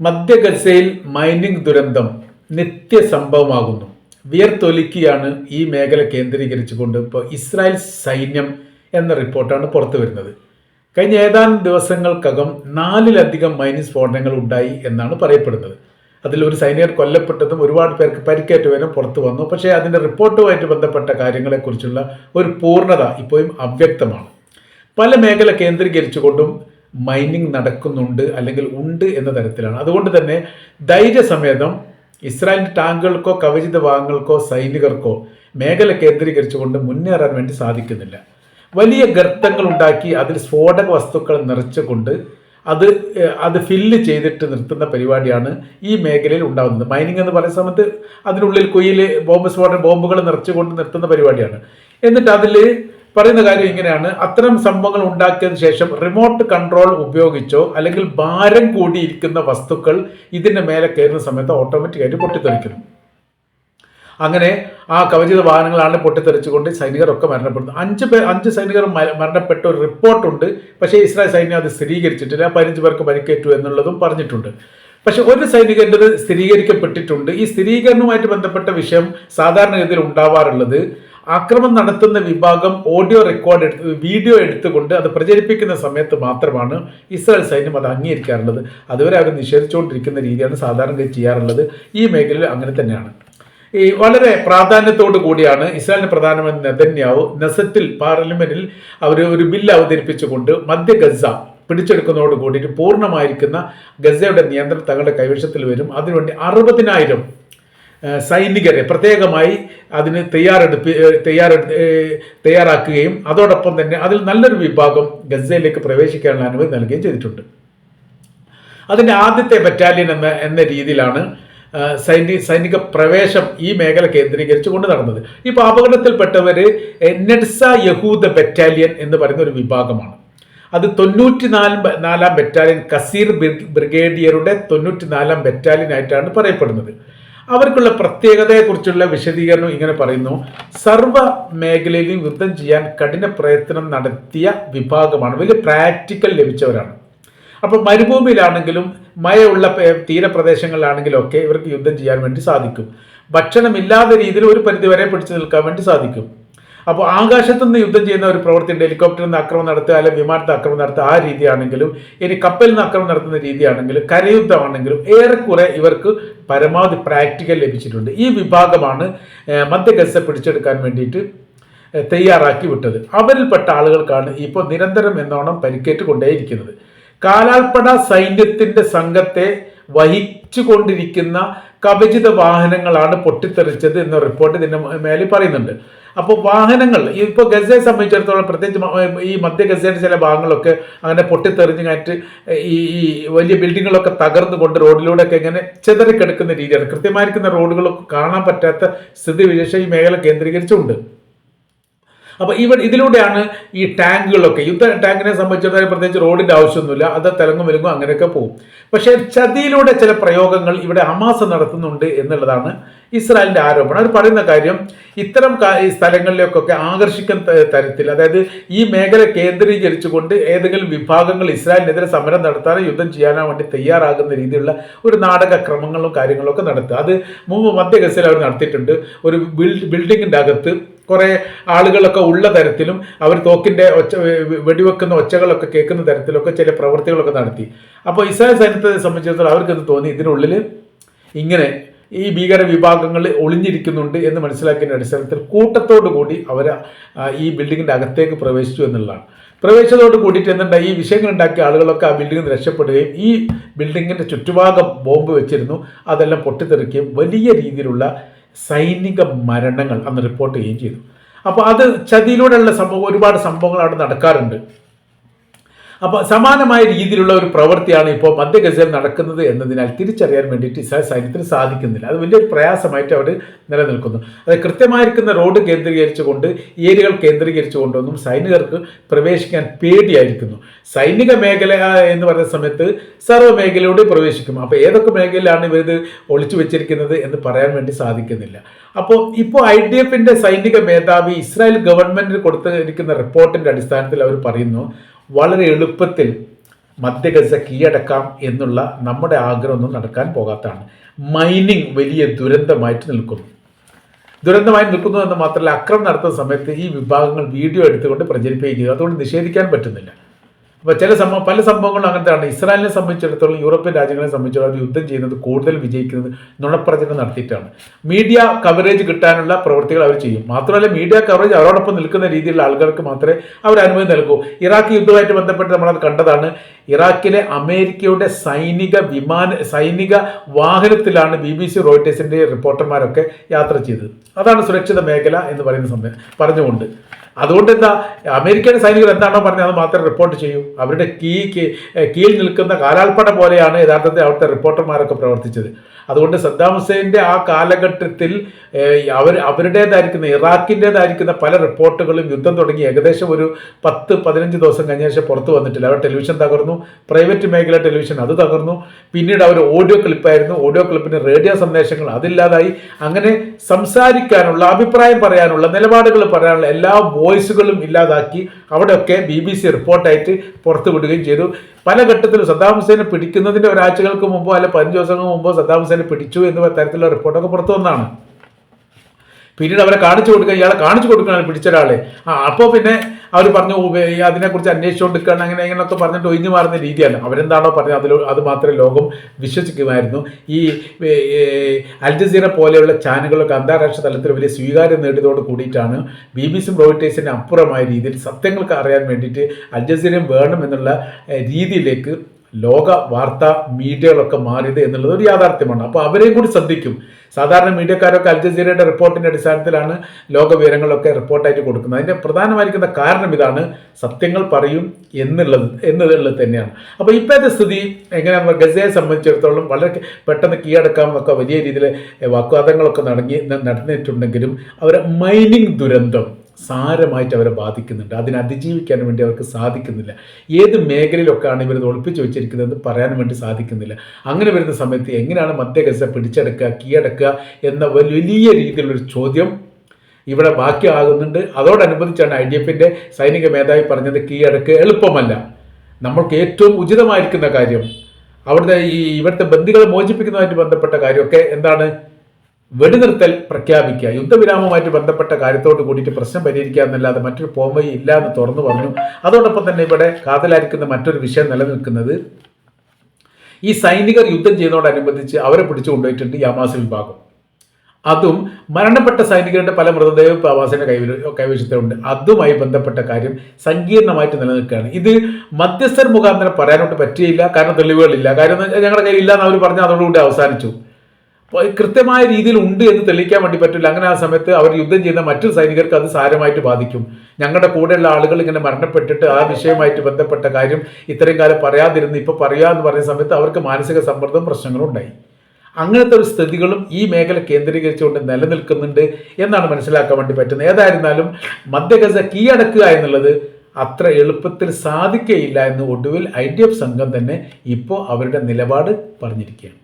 മധ്യ ഗസയിൽ മൈനിങ് ദുരന്തം നിത്യസംഭവമാകുന്നു. വിയർത്തൊലിക്കുകയാണ് ഈ മേഖല കേന്ദ്രീകരിച്ചുകൊണ്ട് ഇപ്പോൾ ഇസ്രായേൽ സൈന്യം എന്ന റിപ്പോർട്ടാണ് പുറത്തു വരുന്നത്. കഴിഞ്ഞ ഏതാനും ദിവസങ്ങൾക്കകം നാലിലധികം മൈനിങ് സ്ഫോടനങ്ങൾ ഉണ്ടായി എന്നാണ് പറയപ്പെടുന്നത്. അതിൽ ഒരു സൈനികർ കൊല്ലപ്പെട്ടതും ഒരുപാട് പേർക്ക് പരിക്കേറ്റവരും പുറത്തു വന്നു. പക്ഷേ അതിന്റെ റിപ്പോർട്ടുമായിട്ട് ബന്ധപ്പെട്ട കാര്യങ്ങളെക്കുറിച്ചുള്ള ഒരു പൂർണത ഇപ്പോഴും അവ്യക്തമാണ്. പല മേഖല കേന്ദ്രീകരിച്ചുകൊണ്ടും മൈനിങ് നടക്കുന്നുണ്ട് അല്ലെങ്കിൽ ഉണ്ട് എന്ന തരത്തിലാണ്. അതുകൊണ്ട് തന്നെ ധൈര്യസമേതം ഇസ്രായേലിന്റെ ടാങ്കുകൾക്കോ കവചിത ഭാഗങ്ങൾക്കോ സൈനികർക്കോ മേഖല കേന്ദ്രീകരിച്ചുകൊണ്ട് മുന്നേറാൻ വേണ്ടി സാധിക്കുന്നില്ല. വലിയ ഗർത്തങ്ങൾ ഉണ്ടാക്കി അതിൽ സ്ഫോടക വസ്തുക്കൾ നിറച്ചുകൊണ്ട് അത് അത് ഫില്ല് ചെയ്തിട്ട് നിർത്തുന്ന പരിപാടിയാണ് ഈ മേഖലയിൽ ഉണ്ടാകുന്നത്. മൈനിങ് എന്ന് പറയുന്ന സമയത്ത് അതിനുള്ളിൽ കുയിൽ ബോംബ് സ്ഫോടന ബോംബുകൾ നിറച്ചുകൊണ്ട് നിർത്തുന്ന പരിപാടിയാണ്. എന്നിട്ട് അതിൽ പറയുന്ന കാര്യം ഇങ്ങനെയാണ്. അത്തരം സംഭവങ്ങൾ ഉണ്ടാക്കിയതിനു ശേഷം റിമോട്ട് കൺട്രോൾ ഉപയോഗിച്ചോ അല്ലെങ്കിൽ ഭാരം കൂടിയിരിക്കുന്ന വസ്തുക്കൾ ഇതിന്റെ മേലെ കയറുന്ന സമയത്ത് ഓട്ടോമാറ്റിക്കായിട്ട് പൊട്ടിത്തെറിക്കുന്നു. അങ്ങനെ ആ കവചിത വാഹനങ്ങളാണ് പൊട്ടിത്തെറിച്ചുകൊണ്ട് സൈനികരൊക്കെ മരണപ്പെടുന്നു. അഞ്ച് പേർ അഞ്ച് സൈനികർ മരണപ്പെട്ട ഒരു റിപ്പോർട്ടുണ്ട്. പക്ഷേ ഇസ്രായേൽ സൈന്യം അത് സ്ഥിരീകരിച്ചിട്ടില്ല. പതിനഞ്ച് പേർക്ക് പരിക്കേറ്റു എന്നുള്ളതും പറഞ്ഞിട്ടുണ്ട്. പക്ഷെ ഒരു സൈനികന്റെത് സ്ഥിരീകരിക്കപ്പെട്ടിട്ടുണ്ട്. ഈ സ്ഥിരീകരണവുമായിട്ട് ബന്ധപ്പെട്ട വിഷയം സാധാരണഗതിയിൽ ഉണ്ടാവാറുള്ളത് ആക്രമണം നടത്തുന്ന വിഭാഗം ഓഡിയോ റെക്കോർഡ് എടുത്ത് വീഡിയോ എടുത്തുകൊണ്ട് അത് പ്രചരിപ്പിക്കുന്ന സമയത്ത് മാത്രമാണ് ഇസ്രായേൽ സൈന്യം അത് അംഗീകരിക്കാറുള്ളത്. അതുവരെ അവർ നിഷേധിച്ചുകൊണ്ടിരിക്കുന്ന രീതിയാണ് സാധാരണ ചെയ്യാറുള്ളത്. ഈ മേഖലയിൽ അങ്ങനെ തന്നെയാണ്. ഈ വളരെ പ്രാധാന്യത്തോടു കൂടിയാണ് ഇസ്രായേലിന്റെ പ്രധാനമന്ത്രി നെതന്യാവ് നെസറ്റിൽ പാർലമെന്റിൽ അവർ ഒരു ബില്ല് അവതരിപ്പിച്ചുകൊണ്ട് മധ്യ ഗസ പിടിച്ചെടുക്കുന്നതോട് കൂടിയിട്ട് പൂർണമായിരിക്കുന്ന ഗസയുടെ നിയന്ത്രണം തങ്ങളുടെ കൈവശത്തിൽ വരും. അതിനുവേണ്ടി അറുപതിനായിരം സൈനികരെ പ്രത്യേകമായി അതിന് തയ്യാറെടുപ്പ് തയ്യാറെടു തയ്യാറാക്കുകയും അതോടൊപ്പം തന്നെ അതിൽ നല്ലൊരു വിഭാഗം ഗസയിലേക്ക് പ്രവേശിക്കാനുള്ള അനുമതി നൽകുകയും ചെയ്തിട്ടുണ്ട്. അതിന്റെ ആദ്യത്തെ ബറ്റാലിയൻ എന്ന എന്ന രീതിയിലാണ് സൈനിക സൈനിക പ്രവേശം ഈ മേഖല കേന്ദ്രീകരിച്ച് കൊണ്ട് നടന്നത്. ഇപ്പോൾ അപകടത്തിൽപ്പെട്ടവർ നെഡ്സ യഹൂദ ബറ്റാലിയൻ എന്ന് പറയുന്ന ഒരു വിഭാഗമാണ്. അത് തൊണ്ണൂറ്റി നാല് ബറ്റാലിയൻ കസീർ ബ്രിഗേഡിയറുടെ തൊണ്ണൂറ്റി നാലാം ബറ്റാലിയൻ ആയിട്ടാണ് പറയപ്പെടുന്നത്. അവർക്കുള്ള പ്രത്യേകതയെക്കുറിച്ചുള്ള വിശദീകരണം ഇങ്ങനെ പറയുന്നു. സർവ മേഖലയിലും യുദ്ധം ചെയ്യാൻ കഠിന പ്രയത്നം നടത്തിയ വിഭാഗമാണ്. വലിയ പ്രാക്ടിക്കൽ ലഭിച്ചവരാണ്. അപ്പോൾ മരുഭൂമിയിലാണെങ്കിലും മഴയുള്ള തീരപ്രദേശങ്ങളിലാണെങ്കിലും ഒക്കെ ഇവർക്ക് യുദ്ധം ചെയ്യാൻ വേണ്ടി സാധിക്കും. ഭക്ഷണമില്ലാത്ത രീതിയിൽ ഒരു പരിധിവരെ പിടിച്ചു നിൽക്കാൻ വേണ്ടി സാധിക്കും. അപ്പോൾ ആകാശത്തു നിന്ന് യുദ്ധം ചെയ്യുന്ന ഒരു പ്രവൃത്തിയുണ്ട്. ഹെലികോപ്റ്ററിൽ നിന്ന് ആക്രമണം നടത്തുക അല്ലെങ്കിൽ വിമാനത്തിൽ ആക്രമണം നടത്തുക ആ രീതിയാണെങ്കിലും ഇനി കപ്പലിൽ നിന്ന് ആക്രമണം നടത്തുന്ന രീതിയാണെങ്കിലും കരയുദ്ധമാണെങ്കിലും ഏറെക്കുറെ ഇവർക്ക് പരമാവധി പ്രാക്ടിക്കൽ ലഭിച്ചിട്ടുണ്ട്. ഈ വിഭാഗമാണ് മധ്യ ഗസ പിടിച്ചെടുക്കാൻ വേണ്ടിയിട്ട് തയ്യാറാക്കി വിട്ടത്. അവരിൽപ്പെട്ട ആളുകൾക്കാണ് ഇപ്പോൾ നിരന്തരം എന്നോണം പരിക്കേറ്റ് കൊണ്ടേയിരിക്കുന്നത് കാലാൽപ്പട സൈന്യത്തിന്റെ സംഘത്തെ വഹിച്ചുകൊണ്ടിരിക്കുന്ന കവചിത വാഹനങ്ങളാണ് പൊട്ടിത്തെറിച്ചത് എന്ന റിപ്പോർട്ട് ഇതിന്റെ മേലെ പറയുന്നുണ്ട്. അപ്പോൾ വാഹനങ്ങൾ ഇപ്പോൾ ഗസയെ സംബന്ധിച്ചിടത്തോളം പ്രത്യേകിച്ച് ഈ മധ്യ ഗസയുടെ ചില ഭാഗങ്ങളൊക്കെ അങ്ങനെ പൊട്ടിത്തെറിഞ്ഞ് കഴിഞ്ഞിട്ട് ഈ ഈ വലിയ ബിൽഡിങ്ങുകളൊക്കെ തകർന്നുകൊണ്ട് റോഡിലൂടെയൊക്കെ ഇങ്ങനെ ചിതറിക്കെടുക്കുന്ന രീതിയാണ്. കൃത്യമായിരിക്കുന്ന റോഡുകളൊക്കെ കാണാൻ പറ്റാത്ത സ്ഥിതി വിശേഷം ഈ മേഖല കേന്ദ്രീകരിച്ചുണ്ട്. അപ്പോൾ ഇവ ഇതിലൂടെയാണ് ഈ ടാങ്കുകളൊക്കെ. യുദ്ധ ടാങ്കിനെ സംബന്ധിച്ചിടത്തോളം പ്രത്യേകിച്ച് റോഡിന്റെ ആവശ്യമൊന്നുമില്ല. അത് തെലങ്ങും വിലങ്ങും അങ്ങനെയൊക്കെ പോകും. പക്ഷേ ചതിയിലൂടെ ചില പ്രയോഗങ്ങൾ ഇവിടെ ഹമാസ് നടത്തുന്നുണ്ട് എന്നുള്ളതാണ് ഇസ്രായേലിന്റെ ആരോപണം. അവർ പറയുന്ന കാര്യം ഇത്തരം സ്ഥലങ്ങളിലേക്കൊക്കെ ആകർഷിക്കുന്ന ത- തരത്തിൽ അതായത് ഈ മേഖല കേന്ദ്രീകരിച്ചുകൊണ്ട് ഏതെങ്കിലും വിഭാഗങ്ങൾ ഇസ്രായേലിനെതിരെ സമരം നടത്താനോ യുദ്ധം ചെയ്യാനോ വേണ്ടി തയ്യാറാകുന്ന രീതിയിലുള്ള ഒരു നാടകക്രമങ്ങളും കാര്യങ്ങളൊക്കെ നടത്തുക. അത് മുമ്പ് മധ്യ ഗസയിൽ അവർ നടത്തിയിട്ടുണ്ട്. ഒരു ബിൽഡ് ബിൽഡിങ്ങിന്റെ അകത്ത് കുറേ ആളുകളൊക്കെ ഉള്ള തരത്തിലും അവർ തോക്കിന്റെ ഒച്ച വെടിവെക്കുന്ന ഒച്ചകളൊക്കെ കേൾക്കുന്ന തരത്തിലൊക്കെ ചില പ്രവൃത്തികളൊക്കെ നടത്തി. അപ്പോൾ ഇസ്രായേൽ സൈന്യത്തെ സംബന്ധിച്ചിടത്തോളം അവർക്കെന്ന് തോന്നി? ഇതിനുള്ളിൽ ഇങ്ങനെ ഈ ഭീകര വിഭാഗങ്ങൾ ഒളിഞ്ഞിരിക്കുന്നുണ്ട് എന്ന് മനസ്സിലാക്കിയതിന്റെ അടിസ്ഥാനത്തിൽ കൂട്ടത്തോടു കൂടി അവർ ഈ ബിൽഡിങ്ങിന്റെ അകത്തേക്ക് പ്രവേശിച്ചു എന്നുള്ളതാണ്. പ്രവേശിച്ചതോട് കൂടിയിട്ട് എന്തുണ്ടായി? ഈ വിഷയങ്ങൾ ഉണ്ടാക്കിയ ആളുകളൊക്കെ ആ നിന്ന് രക്ഷപ്പെടുകയും ഈ ബിൽഡിങ്ങിന്റെ ചുറ്റുഭാഗം ബോംബ് വെച്ചിരുന്നു. അതെല്ലാം പൊട്ടിത്തെറിക്കുകയും വലിയ രീതിയിലുള്ള സൈനിക മരണങ്ങൾ അന്ന് റിപ്പോർട്ട് ചെയ്യുകയും ചെയ്തു. അപ്പോൾ അത് ചതിയിലൂടെയുള്ള സംഭവം ഒരുപാട് സംഭവങ്ങൾ അവിടെ നടക്കാറുണ്ട്. അപ്പോൾ സമാനമായ രീതിയിലുള്ള ഒരു പ്രവൃത്തിയാണ് ഇപ്പോൾ മധ്യ നടക്കുന്നത് എന്നതിനാൽ തിരിച്ചറിയാൻ വേണ്ടിയിട്ട് ഇസ്രായേൽ സൈന്യത്തിന് സാധിക്കുന്നില്ല. അത് വലിയൊരു പ്രയാസമായിട്ട് അവർ നിലനിൽക്കുന്നു. അത് കൃത്യമായിരിക്കുന്ന റോഡ് കേന്ദ്രീകരിച്ചുകൊണ്ട് ഏരിയകൾ കേന്ദ്രീകരിച്ചുകൊണ്ടൊന്നും സൈനികർക്ക് പ്രവേശിക്കാൻ പേടിയായിരിക്കുന്നു. സൈനിക മേഖല എന്ന് പറയുന്ന സമയത്ത് സർവ മേഖലയോട് പ്രവേശിക്കും. അപ്പോൾ ഏതൊക്കെ മേഖലയിലാണ് ഇവർ ഇത് ഒളിച്ചു വെച്ചിരിക്കുന്നത് എന്ന് പറയാൻ വേണ്ടി സാധിക്കുന്നില്ല. അപ്പോൾ ഇപ്പോൾ ഐ ഡി എഫിന്റെ സൈനിക മേധാവി ഇസ്രായേൽ ഗവൺമെന്റിന് കൊടുത്തിരിക്കുന്ന റിപ്പോർട്ടിന്റെ അടിസ്ഥാനത്തിൽ അവർ പറയുന്നു വളരെ എളുപ്പത്തിൽ മധ്യഗസ കീഴടക്കാം എന്നുള്ള നമ്മുടെ ആഗ്രഹമൊന്നും നടക്കാൻ പോകാത്തതാണ്. മൈനിങ് വലിയ ദുരന്തമായിട്ട് നിൽക്കുന്നു. ദുരന്തമായി നിൽക്കുന്നു എന്ന് മാത്രമല്ല അക്രമം നടത്തുന്ന സമയത്ത് ഈ വിഭാഗങ്ങൾ വീഡിയോ എടുത്തുകൊണ്ട് പ്രചരിപ്പിക്കുക അതുകൊണ്ട് നിഷേധിക്കാൻ പറ്റുന്നില്ല. അപ്പോൾ ചില സംഭവം പല സംഭവങ്ങളും അങ്ങനത്തെയാണ്. ഇസ്രായേലിനെ സംബന്ധിച്ചിടത്തോളം യൂറോപ്യൻ രാജ്യങ്ങളെ സംബന്ധിച്ചിടത്തോളം യുദ്ധം ചെയ്യുന്നത് കൂടുതൽ വിജയിക്കുന്നത് നുണപ്രചരണം നടത്തിയിട്ടാണ്. മീഡിയ കവറേജ് കിട്ടാനുള്ള പ്രവൃത്തികൾ അവർ ചെയ്യും. മാത്രമല്ല മീഡിയ കവറേജ് അവരോടൊപ്പം നിൽക്കുന്ന രീതിയിലുള്ള ആളുകൾക്ക് മാത്രമേ അവർ അനുമതി നൽകൂ. ഇറാഖ് യുദ്ധവുമായിട്ട് ബന്ധപ്പെട്ട് നമ്മളത് കണ്ടതാണ്. ഇറാഖിലെ അമേരിക്കയുടെ സൈനിക വിമാന സൈനിക വാഹനത്തിലാണ് ബി ബി സി റോയിട്ടേഴ്സിന്റെ റിപ്പോർട്ടർമാരൊക്കെ യാത്ര ചെയ്തത്. അതാണ് സുരക്ഷിത മേഖല എന്ന് പറയുന്ന സമയം പറഞ്ഞുകൊണ്ട്. അതുകൊണ്ട് എന്താ അമേരിക്കൻ സൈനികർ എന്താണോ പറഞ്ഞത് അത് മാത്രമേ റിപ്പോർട്ട് ചെയ്യൂ. അവരുടെ കീ കീഴിൽ നിൽക്കുന്ന കാലാൾപ്പട പോലെയാണ് യഥാർത്ഥത്തിൽ അവിടുത്തെ റിപ്പോർട്ടർമാരൊക്കെ പ്രവർത്തിച്ചത്. അതുകൊണ്ട് സദ്ദാം ഹുസൈന്റെ ആ കാലഘട്ടത്തിൽ അവർ അവരുടേതായിരിക്കുന്ന ഇറാഖിന്റേതായിരിക്കുന്ന പല റിപ്പോർട്ടുകളും യുദ്ധം തുടങ്ങി. ഏകദേശം ഒരു പത്ത് പതിനഞ്ച് ദിവസം കഴിഞ്ഞ ശേഷം പുറത്ത് വന്നിട്ടില്ല. അവർ ടെലിവിഷൻ തകർന്നു. പ്രൈവറ്റ് മേഖല ടെലിവിഷൻ അത് തകർന്നു. പിന്നീട് അവർ ഓഡിയോ ക്ലിപ്പായിരുന്നു. ഓഡിയോ ക്ലിപ്പിന് റേഡിയോ സന്ദേശങ്ങൾ അതില്ലാതായി. അങ്ങനെ സംസാരിക്കാനുള്ള അഭിപ്രായം പറയാനുള്ള നിലപാടുകൾ പറയാനുള്ള എല്ലാ വോയിസുകളും ഇല്ലാതാക്കി. അവിടെയൊക്കെ ബി ബി സി റിപ്പോർട്ടായിട്ട് പുറത്തു വിടുകയും ചെയ്തു. പല ഘട്ടത്തിലും സദ്ദാം ഹുസൈനെ പിടിക്കുന്നതിന്റെ ഒരാഴ്ചകൾക്ക് മുമ്പോ അല്ലെ പതിനഞ്ച് ദിവസങ്ങൾക്ക് മുമ്പോ സദ്ദാം ഹുസൈനെ പിടിച്ചു എന്ന തരത്തിലുള്ള റിപ്പോർട്ടൊക്കെ പുറത്തു വന്നതാണ്. പിന്നീട് അവരെ കാണിച്ചു കൊടുക്കുക ഇയാളെ കാണിച്ചു കൊടുക്കുകയാണ് പിടിച്ച ഒരാളെ. ആ അപ്പോൾ പിന്നെ അവർ പറഞ്ഞു അതിനെക്കുറിച്ച് അന്വേഷിച്ചു അതിനെക്കുറിച്ച് അന്വേഷിച്ചുകൊണ്ടിരിക്കുകയാണ് അങ്ങനെ ഇങ്ങനെയൊക്കെ പറഞ്ഞിട്ട് ഒഴിഞ്ഞു മാറുന്ന രീതിയല്ല. അവരെന്താണോ പറഞ്ഞത് അതിൽ അത് മാത്രമേ ലോകം വിശ്വസിക്കുമായിരുന്നു. ഈ അൽ ജസീറ പോലെയുള്ള ചാനലുകളൊക്കെ അന്താരാഷ്ട്ര തലത്തിൽ വലിയ സ്വീകാര്യം നേടിയതോട് കൂടിയിട്ടാണ് ബി ബി സി റോയിട്ടേഴ്സിന് അപ്പുറമായ രീതിയിൽ സത്യങ്ങൾക്ക് അറിയാൻ വേണ്ടിയിട്ട് അൽ ജസീറയും വേണം എന്നുള്ള രീതിയിലേക്ക് ലോക വാർത്താ മീഡിയകളൊക്കെ മാറിയത് എന്നുള്ളത് ഒരു യാഥാർത്ഥ്യമാണ്. അപ്പോൾ അവരെയും കൂടി ശ്രദ്ധിക്കും. സാധാരണ മീഡിയക്കാരൊക്കെ അൽ ജസീറയുടെ റിപ്പോർട്ടിന്റെ അടിസ്ഥാനത്തിലാണ് ലോക വിവരങ്ങളൊക്കെ റിപ്പോർട്ടായിട്ട് കൊടുക്കുന്നത്. അതിന്റെ പ്രധാനമായിരിക്കുന്ന കാരണം ഇതാണ് സത്യങ്ങൾ പറയും എന്നുള്ളത് എന്നുള്ളത് തന്നെയാണ്. അപ്പോൾ ഇപ്പോഴത്തെ സ്ഥിതി എങ്ങനെയാണെന്ന് ഗസയെ സംബന്ധിച്ചിടത്തോളം വളരെ പെട്ടെന്ന് കീഴടക്കാമെന്നൊക്കെ വലിയ രീതിയിൽ വാഗ്വാദങ്ങളൊക്കെ നടങ്ങി നടന്നിട്ടുണ്ടെങ്കിലും അവരെ മൈനിങ് ദുരന്തം സാരമായിട്ട് അവരെ ബാധിക്കുന്നുണ്ട്. അതിനെ അതിജീവിക്കാൻ വേണ്ടി അവർക്ക് സാധിക്കുന്നില്ല. ഏത് മേഖലയിലൊക്കെയാണ് ഇവർ ഒളിപ്പിച്ച് വെച്ചിരിക്കുന്നതെന്ന് പറയാൻ വേണ്ടി സാധിക്കുന്നില്ല. അങ്ങനെ വരുന്ന സമയത്ത് എങ്ങനെയാണ് മധ്യ ഗസ പിടിച്ചെടുക്കുക കീഴടക്കുക എന്ന വലിയ രീതിയിലുള്ളൊരു ചോദ്യം ഇവിടെ ബാക്കിയാകുന്നുണ്ട്. അതോടനുബന്ധിച്ചാണ് ഐ ഡി എഫിന്റെ സൈനിക മേധാവി പറഞ്ഞത് കീഴടക്കുക എളുപ്പമല്ല. നമ്മൾക്ക് ഏറ്റവും ഉചിതമായിരിക്കുന്ന കാര്യം. അവിടുത്തെ ഈ ഇവിടുത്തെ ബന്ദികളെ മോചിപ്പിക്കുന്നതുമായിട്ട് ബന്ധപ്പെട്ട കാര്യമൊക്കെ എന്താണ്? വെടിനിർത്തൽ പ്രഖ്യാപിക്കുക. യുദ്ധവിരാമവുമായിട്ട് ബന്ധപ്പെട്ട കാര്യത്തോട് കൂടിയിട്ട് പ്രശ്നം പരിഹരിക്കുക എന്നല്ലാതെ മറ്റൊരു പോംവഴി ഇല്ല എന്ന് തുറന്നു പറഞ്ഞു. അതോടൊപ്പം തന്നെ ഇവിടെ കാതലായിരിക്കുന്ന മറ്റൊരു വിഷയം നിലനിൽക്കുന്നത് ഈ സൈനികർ യുദ്ധം ചെയ്യുന്നതോടനുബന്ധിച്ച് അവരെ പിടിച്ചു കൊണ്ടുപോയിട്ടുണ്ട് യാമാസ വിഭാഗം. അതും മരണപ്പെട്ട സൈനികരുടെ പല മൃതദേഹവും പ്രവാസിന്റെ കൈവ കൈവശത്തിലുണ്ട് അതുമായി ബന്ധപ്പെട്ട കാര്യം സങ്കീർണമായിട്ട് നിലനിൽക്കുകയാണ്. ഇത് മധ്യസ്ഥർ മുഖാന്തരം പറയാനോട്ട് പറ്റിയില്ല കാരണം തെളിവുകളില്ല. കാരണം ഞങ്ങളുടെ കയ്യിൽ ഇല്ല എന്ന് അവർ പറഞ്ഞാൽ അതോടുകൂടി അവസാനിച്ചു. കൃത്യമായ രീതിയിൽ ഉണ്ട് എന്ന് തെളിയിക്കാൻ വേണ്ടി പറ്റില്ല. അങ്ങനെ ആ സമയത്ത് അവർ യുദ്ധം ചെയ്യുന്ന മറ്റു സൈനികർക്ക് അത് സാരമായിട്ട് ബാധിക്കും. ഞങ്ങളുടെ കൂടെയുള്ള ആളുകൾ ഇങ്ങനെ മരണപ്പെട്ടിട്ട് ആ വിഷയമായിട്ട് ബന്ധപ്പെട്ട കാര്യം ഇത്രയും കാലം പറയാതിരുന്ന്. ഇപ്പോൾ പറയാന്ന് പറയുന്ന സമയത്ത് അവർക്ക് മാനസിക സമ്മർദ്ദവും പ്രശ്നങ്ങളും ഉണ്ടായി. അങ്ങനത്തെ ഒരു സ്ഥിതികളും ഈ മേഖല കേന്ദ്രീകരിച്ചുകൊണ്ട് നിലനിൽക്കുന്നുണ്ട് എന്നാണ് മനസ്സിലാക്കാൻ വേണ്ടി പറ്റുന്നത്. ഏതായിരുന്നാലും മധ്യഗസ കീഴടക്കുക എന്നുള്ളത് അത്ര എളുപ്പത്തിൽ സാധിക്കുകയില്ല എന്ന് ഒടുവിൽ ഐ ഡി എഫ് സംഘം തന്നെ ഇപ്പോൾ അവരുടെ നിലപാട് പറഞ്ഞിരിക്കുകയാണ്.